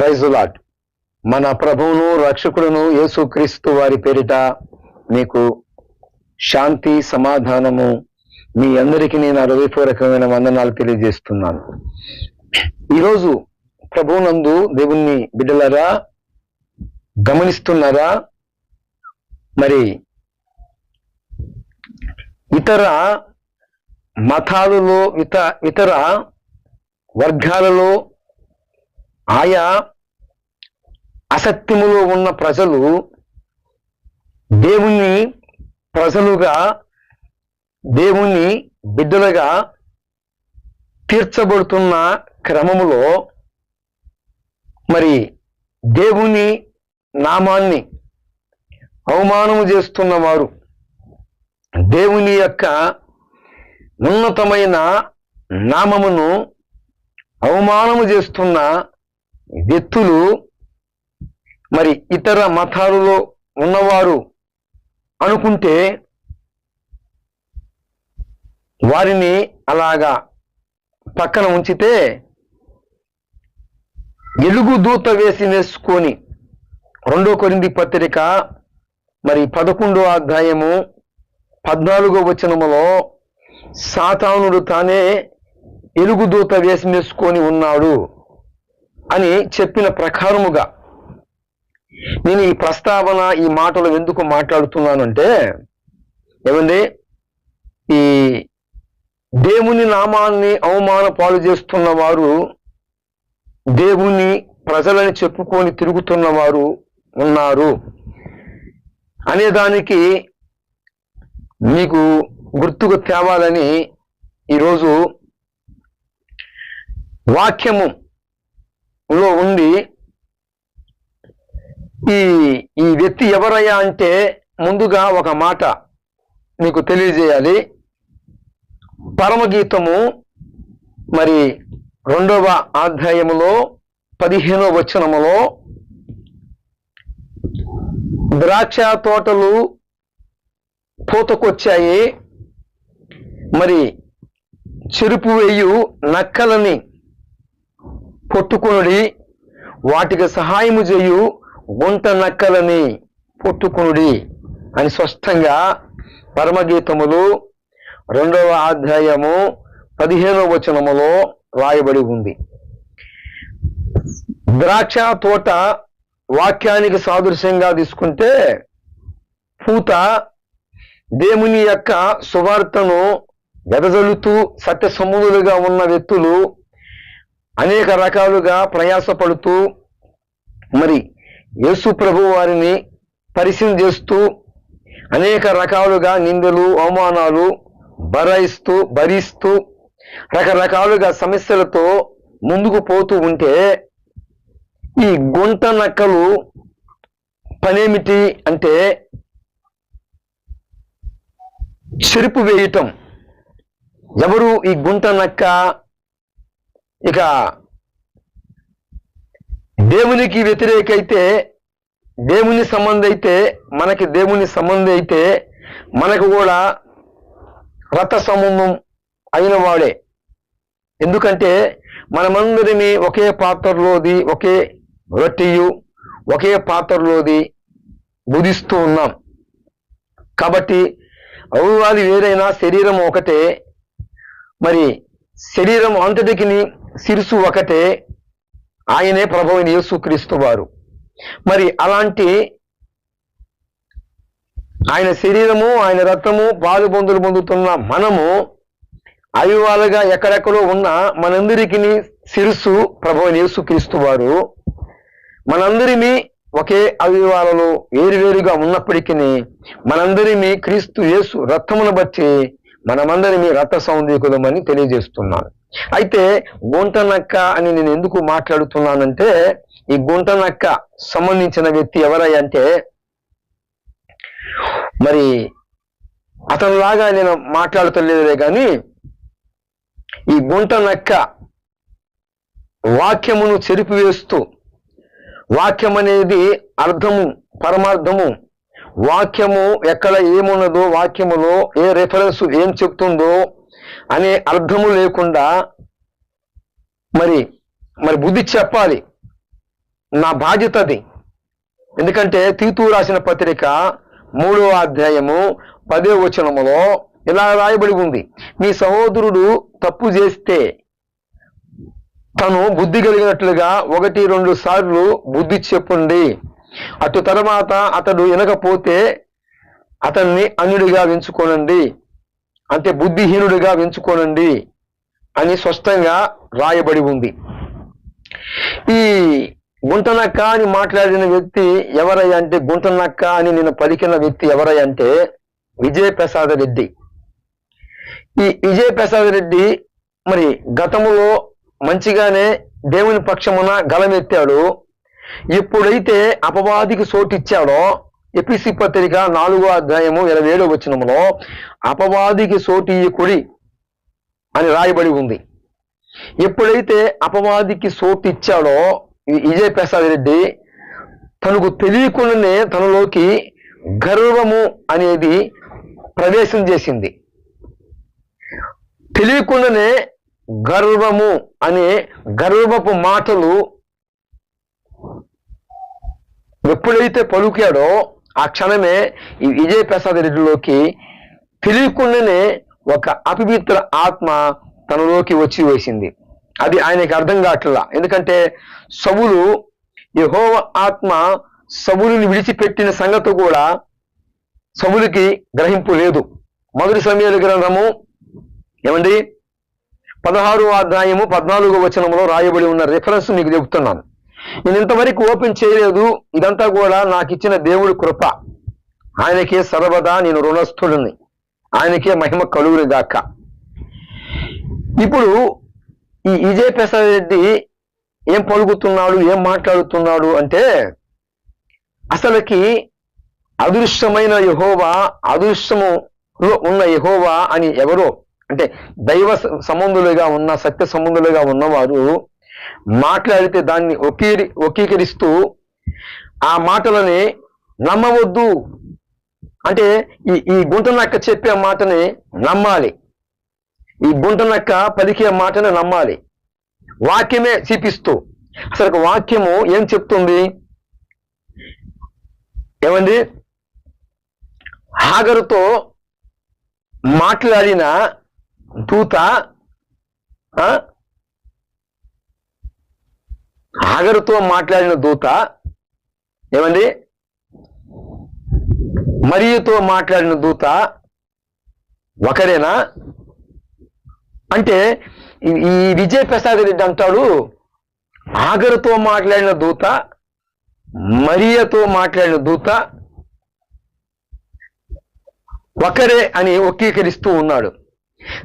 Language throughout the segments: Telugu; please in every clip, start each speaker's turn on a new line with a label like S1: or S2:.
S1: ప్రైజులాట్ మన ప్రభువును రక్షకుడును యేసుక్రీస్తు వారి పేరిట మీకు శాంతి సమాధానము మీ అందరికీ నేను హృదయపూర్వకమైన వందనాలు తెలియజేస్తున్నాను. ఈరోజు ప్రభువునందు దేవుణ్ణి బిడ్డలరా గమనిస్తున్నారా? మరి ఇతర మతాలలో ఇత ఇతర వర్గాలలో ఆయా అసత్యములో ఉన్న ప్రజలు దేవుణ్ణి ప్రజలుగా దేవుని బిడ్డలుగా తీర్చబడుతున్న క్రమములో మరి దేవుని నామాన్ని అవమానము చేస్తున్న వారు దేవుని యొక్క ఉన్నతమైన నామమును అవమానము చేస్తున్న వ్యక్తులు మరి ఇతర మతాలలో ఉన్నవారు అనుకుంటే వారిని అలాగా పక్కన ఉంచితే ఎలుగు దూత వేసి వేసుకొని రెండో కొరింది పత్రిక మరి పదకొండో అధ్యాయము పద్నాలుగో వచనములో సాతానుడు తానే ఎలుగు దూత వేసి వేసుకొని ఉన్నాడు. అని చెప్పిన ప్రకారముగా నేను ఈ ప్రస్తావన ఈ మాటలు ఎందుకు మాట్లాడుతున్నానంటే ఏమండి? ఈ దేవుని నామాన్ని అవమాన పాలు చేస్తున్న వారు దేవుని ప్రజలని చెప్పుకొని తిరుగుతున్న వారు ఉన్నారు. అనేదానికి మీకు గుర్తుకు తేవాలని ఈరోజు వాక్యము లో ఉండి ఈ ఈ వ్యక్తి ఎవరయ్యా అంటే ముందుగా ఒక మాట మీకు తెలియజేయాలి. పరమగీతము మరి రెండవ అధ్యాయములో పదిహేనవ వచనములో ద్రాక్ష తోటలు పూతకొచ్చాయి. మరి చెరుపు వేయు నక్కలని పొట్టుకొనుడి వాటికి సహాయము చేయు గుంట నక్కలని పొట్టుకొనుడి అని స్పష్టంగా పరమగీతములు రెండవ అధ్యాయము పదిహేనవ వచనములో రాయబడి ఉంది. ద్రాక్ష తోట వాక్యానికి సాదృశ్యంగా తీసుకుంటే పూత దేవుని యొక్క సువార్తను వెదజల్లుతూ సత్య సముదులుగా ఉన్న వ్యక్తులు అనేక రకాలుగా ప్రయాసపడుతూ మరి యేసు ప్రభు వారిని పరిశీలన చేస్తూ అనేక రకాలుగా నిందలు అవమానాలు భరాయిస్తూ భరిస్తూ రకరకాలుగా సమస్యలతో ముందుకు పోతూ ఉంటే ఈ గుంట నక్కలు పనేమిటి అంటే చెరుపు వేయటం. ఎవరు ఈ గుంట నక్క ఇక దేవునికి వ్యతిరేకైతే దేవుని సంబంధం అయితే మనకి దేవుని సంబంధం అయితే మనకు కూడా రథ సంబంధం అయిన వాడే. ఎందుకంటే మనమందరినీ ఒకే పాత్రలోది ఒకే రొట్టెయు ఒకే పాత్రలోది బుధిస్తూ ఉన్నాం. కాబట్టి అవయవాలు వేరైనా శరీరం ఒకటే మరి శరీరం అంతటికి శిరుసు ఒకటే ఆయనే ప్రభువైన యేసుక్రీస్తు వారు. మరి అలాంటి ఆయన శరీరము ఆయన రక్తము పాలు పొందులు పొందుతున్న మనము అవివాలుగా ఎక్కడెక్కడో ఉన్న మనందరికీ శిరుసు ప్రభువైన యేసుక్రీస్తు వారు. మనందరినీ ఒకే అవివాలలో వేరువేరుగా ఉన్నప్పటికీ మనందరినీ క్రీస్తు యేసు రక్తమును బట్టి మనమందరినీ రక్త సౌందర్యకులమని తెలియజేస్తున్నాను. అయితే గుంట నక్క అని నేను ఎందుకు మాట్లాడుతున్నానంటే ఈ గుంట నక్క సంబంధించిన వ్యక్తి ఎవరై అంటే మరి అతనిలాగా నేను మాట్లాడుతలేదులే కానీ ఈ గుంట నక్క వాక్యమును చెరిపివేస్తూ వాక్యం అనేది అర్థము పరమార్థము వాక్యము ఎక్కడ ఏమున్నదో వాక్యములో ఏ రెఫరెన్స్ ఏం చెప్తుందో అనే అర్థము లేకుండా మరి మరి బుద్ధి చెప్పాలి. నా బాధ్యత అది ఎందుకంటే తీతూ రాసిన పత్రిక మూడో అధ్యాయము పదే వచనములో ఇలా రాయబడి ఉంది. మీ సహోదరుడు తప్పు చేస్తే తను బుద్ధి కలిగినట్లుగా ఒకటి రెండు సార్లు బుద్ధి చెప్పండి. అటు తర్వాత అతడు వినకపోతే అతన్ని అన్యుడిగా ఎంచుకోనండి. అంటే బుద్ధిహీనుడిగా వెంచుకోనండి అని స్పష్టంగా రాయబడి ఉంది. ఈ గుంటనక్క అని మాట్లాడిన వ్యక్తి ఎవరై అంటే గుంటనక్క అని నేను పలికిన వ్యక్తి ఎవరై అంటే విజయ ప్రసాద్ రెడ్డి. ఈ విజయ ప్రసాద్ రెడ్డి మరి గతములో మంచిగానే దేవుని పక్షమున గలమెత్తాడు ఎప్పుడైతే అపవాదికి సోటిచ్చాడో ఎపిసి పత్రిక నాలుగో అధ్యాయము ఇరవై ఏడో వచనములో అపవాదికి సోటి కుడి అని రాయబడి ఉంది. ఎప్పుడైతే అపవాదికి సోటు ఇచ్చాడో విజయ్ ప్రసాద్ రెడ్డి తనకు తెలియకుండానే తనలోకి గర్వము అనేది ప్రవేశం చేసింది. తెలియకుండానే గర్వము అనే గర్వపు మాటలు ఎప్పుడైతే పలుకాడో ఆ క్షణమే ఈ విజయ ప్రసాద్ రెడ్డిలోకి తెలియకుండానే ఒక అపవిత్ర ఆత్మ తనలోకి వచ్చి వేసింది. అది ఆయనకి అర్థం కావట్లా. ఎందుకంటే సవులు యెహోవ ఆత్మ సవులుని విడిచిపెట్టిన సంగతి కూడా సవులకి గ్రహింపు లేదు. మొదటి సమయాల గ్రంథము ఏమండి? పదహారు అధ్యాయము పద్నాలుగో వచనంలో రాయబడి ఉన్న రిఫరెన్స్ మీకు చెబుతున్నాను. నేను ఇంతవరకు ఓపెన్ చేయలేదు. ఇదంతా కూడా నాకు ఇచ్చిన దేవుడి కృప. ఆయనకే సర్వదా నేను రుణస్థుడిని. ఆయనకే మహిమ కలుగుని గాక ఇప్పుడు ఈ విజయ ప్రసాద్ రెడ్డి ఏం పలుకుతున్నాడు ఏం మాట్లాడుతున్నాడు అంటే అసలుకి అదృశ్యమైన యహోవా అదృశ్యములో ఉన్న యహోవా అని ఎవరో అంటే దైవ సంబంధులుగా ఉన్న సత్య సంబంధులుగా ఉన్నవారు మాట్లాడితే దాన్ని ఒకీ ఒకీకరిస్తూ ఆ మాటలని నమ్మవద్దు. అంటే ఈ ఈ గుంటనక్క చెప్పే మాటని నమ్మాలి. ఈ గుంటనక్క పలికే మాటని నమ్మాలి. వాక్యమే చూపిస్తూ. అసలు వాక్యము ఏం చెప్తుంది? ఏమండి? హాగరుతో మాట్లాడిన దూత ఆ? హాగరుతో మాట్లాడిన దూత ఏమండి? మరియుతో మాట్లాడిన దూత ఒకరేనా? అంటే ఈ- విజయ ప్రసాద్ రెడ్డి అంటాడు ఆగరుతో మాట్లాడిన దూత మరియతో మాట్లాడిన దూత ఒకరే అని ఒక్కీకరిస్తూ ఉన్నాడు.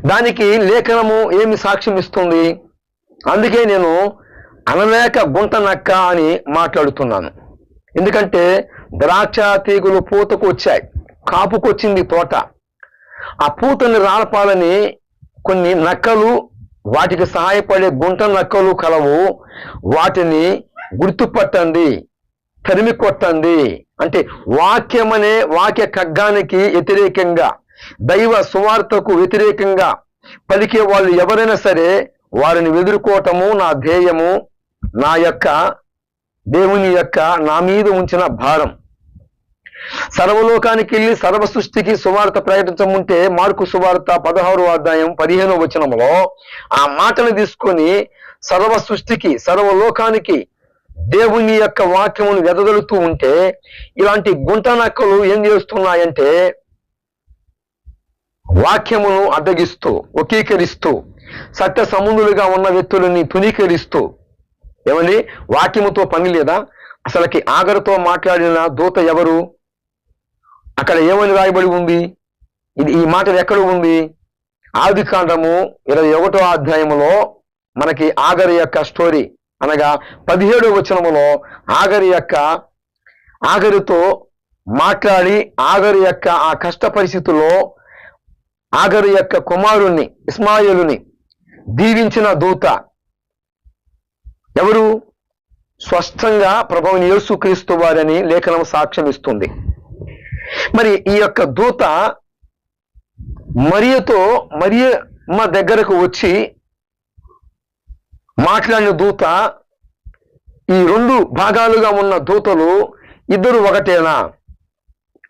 S1: దానికి లేఖనము ఏమి సాక్ష్యం ఇస్తుంది అందుకే నేను అనలేక గుంట నక్క అని మాట్లాడుతున్నాను. ఎందుకంటే ద్రాక్ష తీగులు పూతకు వచ్చాయి. కాపుకొచ్చింది తోట. ఆ పూతని రాలపాలని కొన్ని నక్కలు వాటికి సహాయపడే గుంట నక్కలు కలవు. వాటిని గుర్తుపట్టండి. తరిమి కొట్టండి. అంటే వాక్యమనే వాక్య ఖగ్గానికి వ్యతిరేకంగా దైవ సువార్తకు వ్యతిరేకంగా పలికే వాళ్ళు ఎవరైనా సరే వారిని ఎదుర్కోవటము నా ధ్యేయము. నా యొక్క దేవుని యొక్క నా మీద ఉంచిన భారం. సర్వలోకానికి వెళ్ళి సర్వ సృష్టికి సువార్త ప్రకటించముంటే మార్కు సువార్త పదహారు అధ్యాయం పదిహేనో వచనంలో ఆ మాటను తీసుకొని సర్వ సృష్టికి సర్వలోకానికి దేవుని యొక్క వాక్యమును వెదదలుతూ ఉంటే ఇలాంటి గుంట నక్కలు ఏం చేస్తున్నాయంటే వాక్యమును అడ్డగిస్తూ ఒకీకరిస్తూ సత్య సముందులుగా ఉన్న వ్యక్తులని తునీకరిస్తూ ఏమండి? వాక్యముతో పని లేదా? అసలుకి ఆగరుతో మాట్లాడిన దూత ఎవరు? అక్కడ ఏమని రాయబడి ఉంది? ఇది ఈ మాట ఎక్కడ ఉంది? ఆది కాండము ఇరవై ఒకటో అధ్యాయములో మనకి ఆగరి యొక్క స్టోరీ అనగా పదిహేడో వచనములో ఆగరి యొక్క ఆగరితో మాట్లాడి ఆగరి యొక్క ఆ కష్ట పరిస్థితుల్లో ఆగరి యొక్క కుమారుణ్ణి ఇస్మాయిలుని దీవించిన దూత ఎవరు? స్పష్టంగా ప్రభువుని యేసుక్రీస్తు వారని లేఖనం సాక్ష్యం ఇస్తుంది మరి ఈ యొక్క దూత మరియతో మరియమ్మ దగ్గరకు వచ్చి మాట్లాడిన దూత ఈ రెండు భాగాలుగా ఉన్న దూతలు ఇద్దరు ఒకటేనా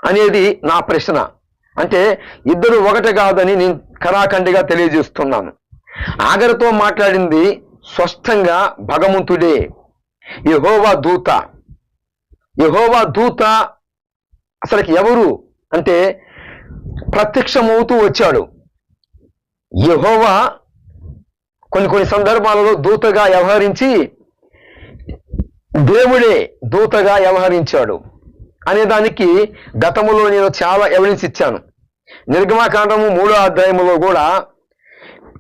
S1: అనేది నా ప్రశ్న. అంటే ఇద్దరు ఒకటి కాదని నేను కరాఖండిగా తెలియజేస్తున్నాను. ఆగరితో మాట్లాడింది స్పష్టంగా భగవంతుడే. యహోవా దూత. యహోవా దూత అసలుకి ఎవరు? అంటే ప్రత్యక్షమవుతూ వచ్చాడు. యహోవా కొన్ని కొన్ని సందర్భాలలో దూతగా వ్యవహరించి దేవుడే దూతగా వ్యవహరించాడు. అనే దానికి గతములో నేను చాలా ఎవిడెన్స్ ఇచ్చాను. నిర్గమాకాండము మూడో అధ్యాయంలో కూడా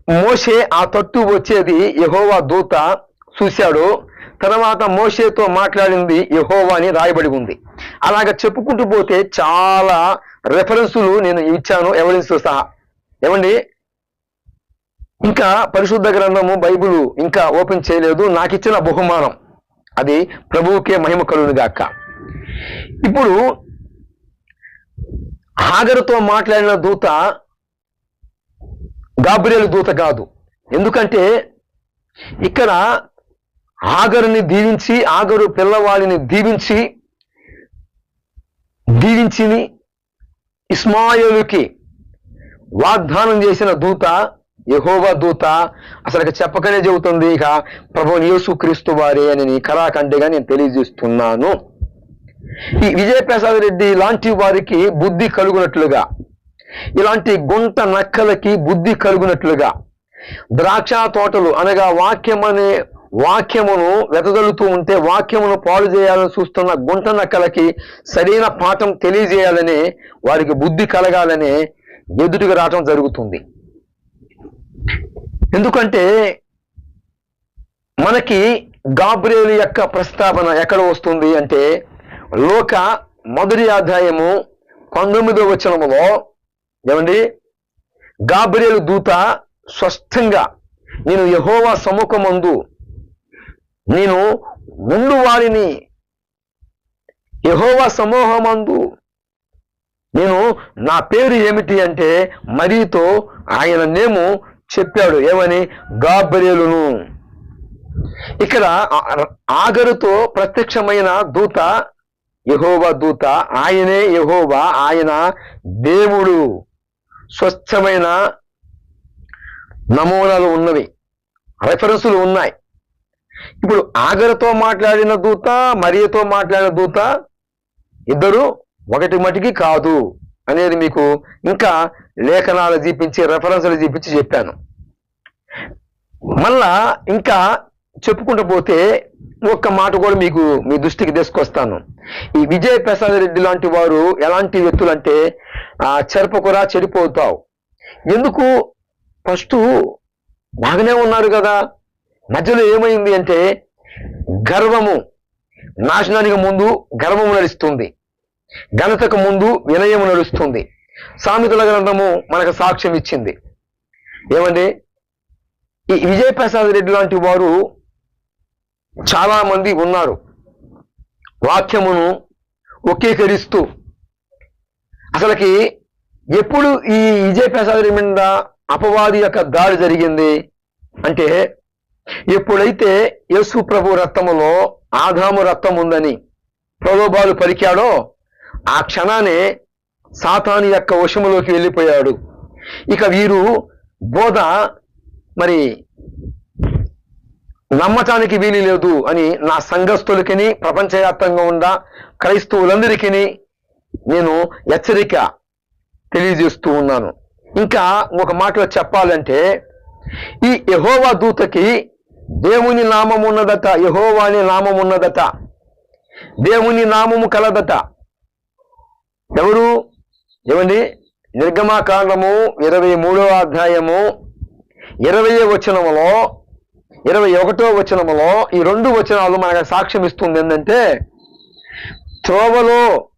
S1: మోషే ఆ తట్టు వచ్చేది యహోవా దూత చూశాడు. తర్వాత మోషేతో మాట్లాడింది యహోవా అని రాయబడి ఉంది. అలాగ చెప్పుకుంటూ పోతే చాలా రెఫరెన్సులు నేను ఇచ్చాను ఎవిడెన్స్ సహా. ఏమండి? ఇంకా పరిశుద్ధ గ్రంథము బైబుల్ ఇంకా ఓపెన్ చేయలేదు. నాకు ఇచ్చిన బహుమానం అది ప్రభువుకే మహిమ కలుగుగాక ఇప్పుడు హాగరుతో మాట్లాడిన దూత గాబ్రియలు దూత కాదు. ఎందుకంటే ఇక్కడ ఆగరుని దీవించి ఆగరు పిల్లవాడిని దీవించి దీవించిని ఇస్మాయిలుకి వాగ్దానం చేసిన దూత యహోవా దూత. అసలు చెప్పకనే చెబుతుంది ఇక ప్రభు యేసు క్రీస్తు వారే అని కరాఖండిగా నేను తెలియజేస్తున్నాను. ఈ విజయప్రసాద్ రెడ్డి లాంటి వారికి బుద్ధి కలుగునట్లుగా ఇలాంటి గుంట నక్కలకి బుద్ధి కలుగునట్లుగా. ద్రాక్ష తోటలు అనగా వాక్యం అనే వాక్యమును వెతదలుతూ ఉంటే వాక్యమును పాడు చేయాలని చూస్తున్న గుంట నక్కలకి సరైన పాఠం తెలియజేయాలని వారికి బుద్ధి కలగాలని ఎదుటికి రావటం జరుగుతుంది. ఎందుకంటే మనకి గాబ్రేలు యొక్క ప్రస్తావన ఎక్కడ వస్తుంది అంటే లోక మొదటి ఆదాయము పంతొమ్మిదో వచనములో ఏమండి? గాబ్రియలు దూత స్పష్టంగా నేను యహోవా సముఖమందు నేను ఉండు వారిని. యహోవా సమూహమందు నేను నా పేరు ఏమిటి అంటే మరీతో ఆయన నేము చెప్పాడు. ఏమని? గాబ్రియలును. ఇక్కడ ఆగరుతో ప్రత్యక్షమైన దూత యహోవా దూత ఆయనే యహోవా ఆయన దేవుడు. స్వచ్ఛమైన నమూనాలు ఉన్నవి. రెఫరెన్సులు ఉన్నాయి. ఇప్పుడు ఆగరతో మాట్లాడిన దూత మరియతో మాట్లాడిన దూత ఇద్దరు ఒకటి మటికి కాదు అనేది మీకు ఇంకా లేఖనాలు చూపించి రెఫరెన్సులు చూపించి చెప్పాను. మళ్ళా ఇంకా చెప్పుకుంటూ పోతే ఒక్క మాట కూడా మీకు మీ దృష్టికి తీసుకొస్తాను. ఈ విజయ ప్రసాద్ రెడ్డి లాంటి వారు ఎలాంటి వ్యక్తులంటే ఆ చెరపకురా చెడిపోతావు. ఎందుకు? ఫస్ట్ బాగానే ఉన్నారు కదా. మధ్యలో ఏమైంది అంటే గర్వము. నాశనానికి ముందు గర్వము నడుస్తుంది. ఘనతకు ముందు వినయము నడుస్తుంది. సామెతల గ్రంథము మనకు సాక్ష్యం ఇచ్చింది. ఏమండి? ఈ విజయప్రసాద్ రెడ్డి లాంటి వారు చాలా మంది ఉన్నారు. వాక్యమును ఒకేకరిస్తూ. అసలుకి ఎప్పుడు ఈ విజయ ప్రసాదరి మీద అపవాది యొక్క దాడి జరిగింది అంటే ఎప్పుడైతే యేసు ప్రభు రక్తములో ఆదాము రక్తం ఉందని ప్రలోభాలు పలికాడో ఆ క్షణానే సాతాను యొక్క వశములోకి వెళ్ళిపోయాడు. ఇక వీరు బోధ మరి నమ్మటానికి వీలు లేదు అని నా సంఘస్థులకిని ప్రపంచవ్యాప్తంగా ఉన్న క్రైస్తవులందరికీ నేను హెచ్చరిక తెలియజేస్తూ ఉన్నాను. ఇంకా ఒక మాటలో చెప్పాలంటే ఈ యహోవా దూతకి దేవుని నామం ఉన్నదట యహోవా అనే నామం ఉన్నదట దేవుని నామము కలదట. ఎవరు? ఏమండి? నిర్గమాకాండము ఇరవై మూడవ అధ్యాయము ఇరవై వచనములో ఇరవై ఒకటో వచనములో ఈ రెండు వచనాలు మనకు సాక్ష్యం ఇస్తుంది ఏంటంటే త్రోవలో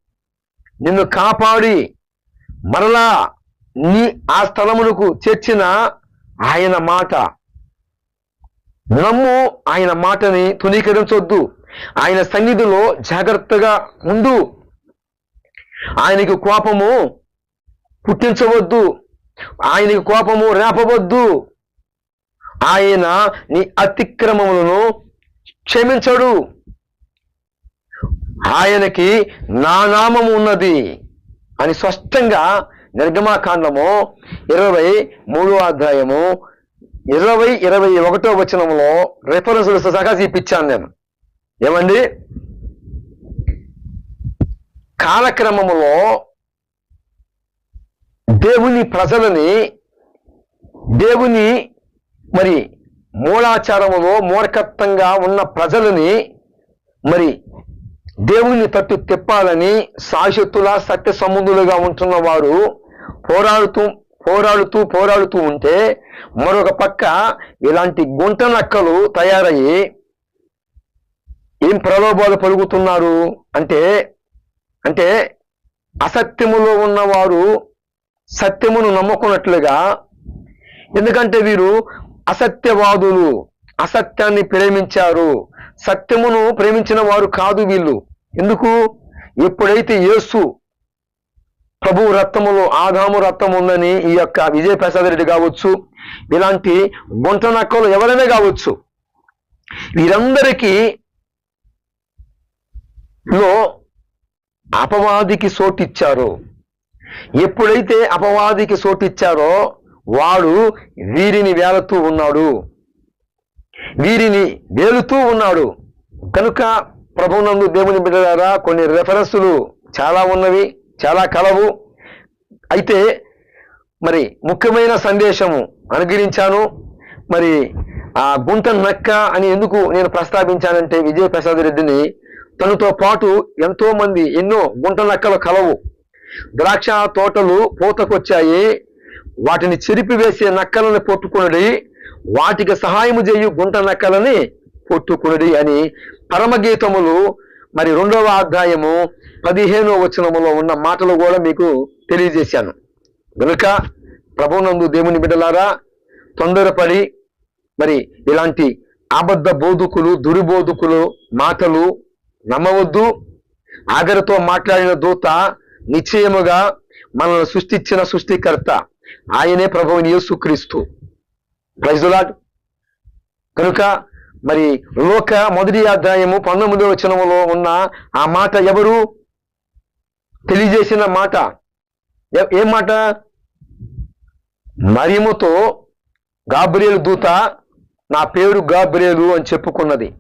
S1: నిన్ను కాపాడి మరలా నీ ఆ స్థలమునకు చేర్చిన ఆయన మాట. నమ్ము ఆయన మాటని తునీకరించొద్దు ఆయన సన్నిధిలో జాగ్రత్తగా ఉండు. ఆయనకి కోపము పుట్టించవద్దు. ఆయనకి కోపము రేపవద్దు. ఆయన నీ అతిక్రమములను క్షమించడు. ఆయనకి నా నామము ఉన్నది అని స్పష్టంగా నిర్గమాకాండము ఇరవై మూడో అధ్యాయము ఇరవై ఇరవై ఒకటో వచనంలో రెఫరెన్సులు సహా చూపించాను నేను. ఏమండి? కాలక్రమములో దేవుని ప్రజలని దేవుని మరి మూలాచారములో మూర్ఖత్వంగా ఉన్న ప్రజలని మరి దేవుని తట్టు తిప్పాలని శాశ్వతుల సత్య సముద్రులుగా ఉంటున్న వారు పోరాడుతూ పోరాడుతూ పోరాడుతూ ఉంటే మరొక పక్క ఇలాంటి గుంట నక్కలు తయారయ్యి ఏం ప్రలోభాలు పలుకుతున్నారు? అంటే అంటే అసత్యములో ఉన్నవారు సత్యమును నమ్ముకున్నట్లుగా ఎందుకంటే వీరు అసత్యవాదులు అసత్యాన్ని ప్రేమించారు. సత్యమును ప్రేమించిన వారు కాదు వీళ్ళు. ఎందుకు? ఎప్పుడైతే యేసు ప్రభు రక్తములో ఆదాము రక్తం ఉందని ఈ యొక్క విజయ ప్రసాద్ రెడ్డి కావచ్చు ఇలాంటి గుంట నక్కలు ఎవరైనా కావచ్చు వీరందరికీ లో అపవాదికి సోటిచ్చారు. ఎప్పుడైతే అపవాదికి సోటిచ్చారో వాడు వీరిని వేలుతూ ఉన్నాడు. వీరిని వేలుతూ ఉన్నాడు. కనుక ప్రభునందు దేవుని బిడ్డలారా కొన్ని రెఫరెన్సులు చాలా ఉన్నవి చాలా కలవు. అయితే మరి ముఖ్యమైన సందేశము అనుగ్రహించాను. మరి ఆ గుంట నక్క అని ఎందుకు నేను ప్రస్తావించానంటే విజయ ప్రసాద్ రెడ్డిని తనతో పాటు ఎంతో మంది ఎన్నో గుంట నక్కలు కలవు. ద్రాక్ష తోటలు పూతకొచ్చాయి. వాటిని చెరిపివేసే నక్కలను పొట్టుకునడి వాటికి సహాయము చేయు గుంట నక్కలని పొట్టుకునడి అని పరమగీతములు మరి రెండవ అధ్యాయము పదిహేనో వచనములో ఉన్న మాటలు కూడా మీకు తెలియజేశాను. గనుక ప్రభునందు దేవుని బిడ్డలారా తొందరపడి మరి ఇలాంటి అబద్ధ బోధకులు దురిబోధకులు మాటలు నమ్మవద్దు. ఆగరతో మాట్లాడిన దూత నిశ్చయముగా మనల్ని సృష్టించిన సృష్టికర్త ఆయనే ప్రభువుని యేసుక్రీస్తు ప్రైజులాడ్ కనుక మరి లోక మొదటి అధ్యాయము పంతొమ్మిదో వచనంలో ఉన్న ఆ మాట ఎవరు? తెలియజేసిన మాట. ఏ- ఏం మాట? మరియముతో గాబ్రియేలు దూత నా పేరు గాబ్రియేలు అని చెప్పుకున్నది.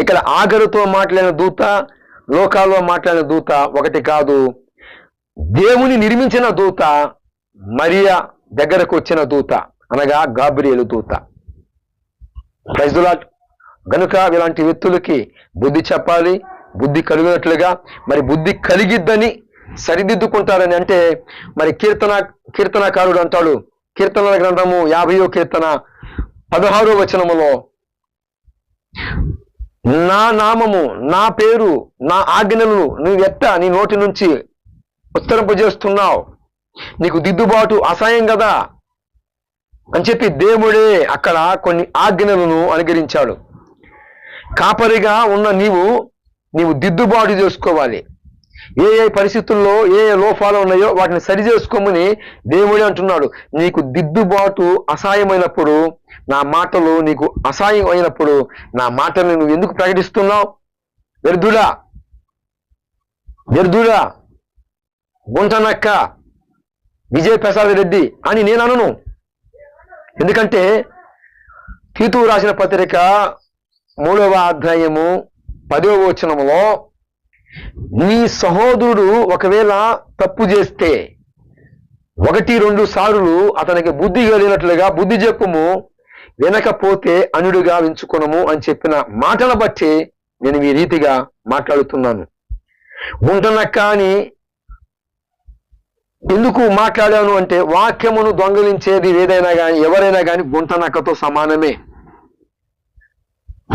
S1: ఇక్కడ ఆగరుతో మాట్లాడిన దూత లోకాల్లో మాట్లాడిన దూత ఒకటి కాదు. దేవుని నిర్మించిన దూత మరియా దగ్గరకు వచ్చిన దూత అనగా గాబ్రియలు దూత. ప్రజలా గనుక ఇలాంటి వ్యక్తులకి బుద్ధి చెప్పాలి బుద్ధి కలిగినట్లుగా మరి బుద్ధి కలిగిద్దని సరిదిద్దుకుంటారని అంటే మరి కీర్తన కీర్తనకారుడు అంటాడు కీర్తనల గ్రంథము యాభయో కీర్తన పదహారో వచనములో నా నామము నా పేరు నా ఆజ్ఞలను నువ్వు ఎట్ట నీ నోటి నుంచి ఉత్తరింపజేస్తున్నావు. నీకు దిద్దుబాటు అసహాయం కదా? అని చెప్పి దేవుడే అక్కడ కొన్ని ఆజ్ఞలను అనుగరించాడు కాపరిగా ఉన్న నీవు నీవు దిద్దుబాటు చేసుకోవాలి. ఏ ఏ పరిస్థితుల్లో ఏ ఏ లోపాలు ఉన్నాయో వాటిని సరి చేసుకోమని దేవుడే అంటున్నాడు. నీకు దిద్దుబాటు అసహాయమైనప్పుడు నా మాటలు నీకు అసహాయం అయినప్పుడు నా మాటలు నువ్వు ఎందుకు ప్రకటిస్తున్నావు? వ్యర్థుడా వ్యర్థుడా గుంటనక్క విజయ్ ప్రసాద్ రెడ్డి అని నేను అనను ఎందుకంటే తీతు రాసిన పత్రిక మూడవ అధ్యాయము పదవ వచనములో నీ సహోదరుడు ఒకవేళ తప్పు చేస్తే ఒకటి రెండు సార్లు అతనికి బుద్ధి కలిగినట్లుగా బుద్ధి చెప్పుము వినకపోతే అనుడుగా ఎంచుకొనము అని చెప్పిన మాటల బట్టి నేను ఈ రీతిగా మాట్లాడుతున్నాను. ఉంటనక్క అని ఎందుకు మాట్లాడాను అంటే వాక్యమును దొంగలించేది ఏదైనా కానీ ఎవరైనా కానీ గుంట నక్కతో సమానమే.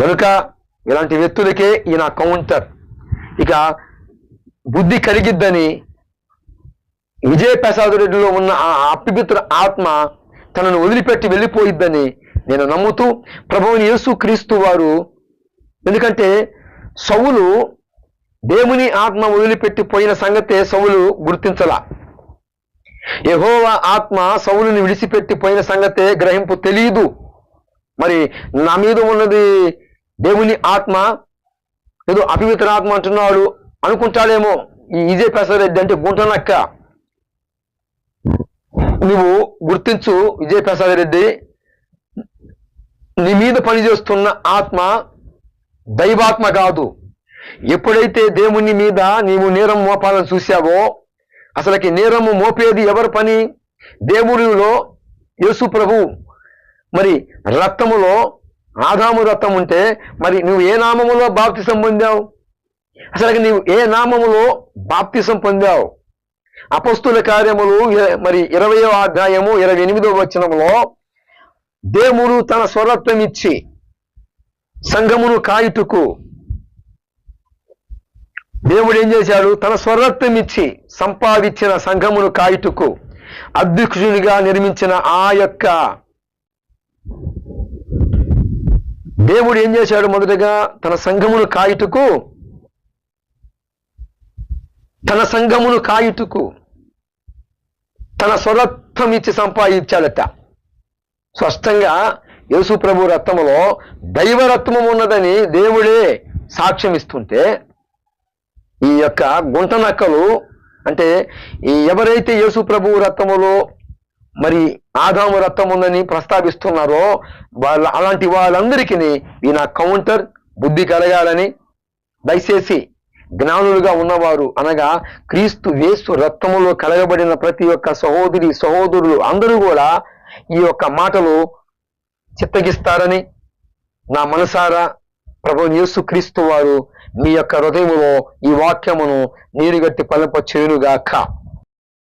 S1: కనుక ఇలాంటి వ్యక్తులకే ఈయన కౌంటర్. ఇక బుద్ధి కలిగిద్దని విజయ ప్రసాద్ రెడ్డిలో ఉన్న ఆ అప్పిపిత్ర ఆత్మ తనను వదిలిపెట్టి వెళ్ళిపోయిద్దని నేను నమ్ముతూ ప్రభువుని యేసు క్రీస్తు వారు ఎందుకంటే సవులు దేవుని ఆత్మ వదిలిపెట్టి పోయిన సంగతే సవులు గుర్తించలా. యెహోవా ఆత్మ సౌలుని విడిచిపెట్టి పోయిన సంగతే గ్రహింపు తెలియదు మరి నా మీద ఉన్నది దేవుని ఆత్మ ఏదో అపవిత్రాత్మ అంటున్నాడు అనుకుంటాడేమో. ఈ ఇదే ప్రసాద్ అంటే గుంటనక్క. నువ్వు గుర్తించు విజయ ప్రసాద్ రెడ్డి. నీ మీద పనిచేస్తున్న ఆత్మ దైవాత్మ కాదు. ఎప్పుడైతే దేవుని మీద నీవు నేరం మోపాలని చూశావో అసలుకి నేరము మోపేది ఎవరి పని? దేవుడిలో యేసు ప్రభు. మరి రక్తములో ఆదాము రక్తం ఉంటే మరి నువ్వు ఏ నామములో బాప్తిసం పొందావు? అసలు నీవు ఏ నామములో బాప్తిసం పొందావు? అపస్తుల కార్యములు ఇర- మరి ఇరవయో అధ్యాయము ఇరవై ఎనిమిదో వచనములో దేవుడు తన స్వరత్వం ఇచ్చి సంఘమును కాయుటకు దేవుడు ఏం చేశాడు? తన స్వరత్వం ఇచ్చి సంపాదించిన సంఘమును కాయుటకు అధ్యక్షునిగా నిర్మించిన ఆ యొక్క దేవుడు ఏం చేశాడు మొదటగా? తన సంఘమును కాయుటకు తన సంఘమును కాయుటకు తన స్వరత్వం ఇచ్చి సంపాదించాడట. స్పష్టంగా యేసు ప్రభు రత్నములో దైవరత్వం ఉన్నదని దేవుడే సాక్ష్యం ఇస్తుంటే ఈ యొక్క గుంట నక్కలు అంటే ఈ ఎవరైతే యేసు ప్రభువు రక్తములో మరి ఆదాము రక్తం ఉందని ప్రస్తావిస్తున్నారో వాళ్ళ అలాంటి వాళ్ళందరికీ ఈయన కౌంటర్ బుద్ధి కలగాలని దయచేసి జ్ఞానులుగా ఉన్నవారు అనగా క్రీస్తు వేసు రక్తములో కలగబడిన ప్రతి ఒక్క సహోదరి సహోదరులు అందరూ కూడా ఈ యొక్క మాటలు చిత్తగిస్తారని నా మనసారా ప్రభు యేసు క్రీస్తు వారు మీ యొక్క హృదయములో ఈ వాక్యమును నీరుగట్టి పలప చేయునుగాక.